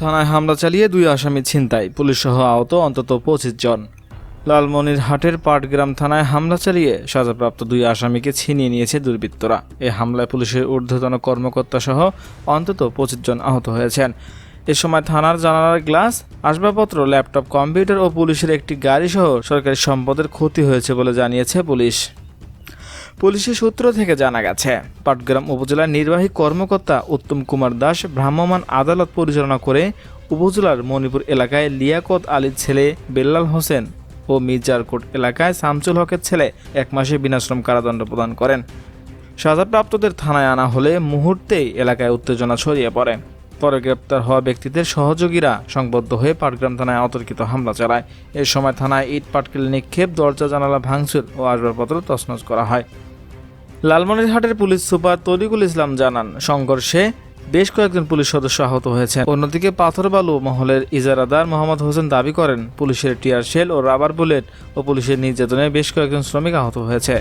থানায় হামলা চালিয়ে দুই আসামি ছিনতাই। পুলিশ সহ আহত অন্তত পঁচিশ জন। লালমনিরহাটের পাটগ্রাম থানায় হামলা চালিয়ে সাজাপ্রাপ্ত দুই আসামিকে ছিনিয়ে নিয়েছে দুর্বৃত্তরা। এ হামলায় পুলিশের ঊর্ধ্বতন কর্মকর্তা সহ অন্তত পঁচিশ জন আহত হয়েছেন। এ সময় থানার জানালার গ্লাস, আসবাবপত্র, ল্যাপটপ, কম্পিউটার ও পুলিশের একটি গাড়ি সহ সরকারি সম্পদের ক্ষতি হয়েছে বলে জানিয়েছে পুলিশ। পুলিশের সূত্র থেকে জানা গেছে, পাটগ্রাম উপজেলার নির্বাহী কর্মকর্তা উত্তম কুমার দাস ভ্রাম্যমাণ আদালত পরিচালনা করে উপজেলার মণিপুর এলাকায় লিয়াকত আলীর ছেলে বেল্লাল হোসেন ও মির্জারকোট এলাকায় শামসুল হকের ছেলে এক মাসে বিনাশ্রম কারাদণ্ড প্রদান করেন। সাজাপ্রাপ্তদের থানায় আনা হলে মুহূর্তেই এলাকায় উত্তেজনা ছড়িয়ে পড়ে। পরে গ্রেপ্তার হওয়া ব্যক্তিদের সহযোগীরা সংবদ্ধ হয়ে পাটগ্রাম থানায় অতর্কিত হামলা চালায়। এ সময় থানায় ইট পাটকেল নিক্ষেপ দরজা জানালা ভাঙচুর ও আসবাবপত্র তছনছ করা হয়। লালমনিরহাটের পুলিশ সুপার তরিকুল ইসলাম জানান, সংঘর্ষে বেশ কয়েকজন পুলিশ সদস্য আহত হয়েছে অন্যদিকে পাথরবালু মহলের ইজারাদার মোহাম্মদ হোসেন দাবি করেন, পুলিশের টিয়ার শেল ও রাবার বুলেট ও পুলিশের নির্যাতনে বেশ কয়েকজন শ্রমিক আহত হয়েছে।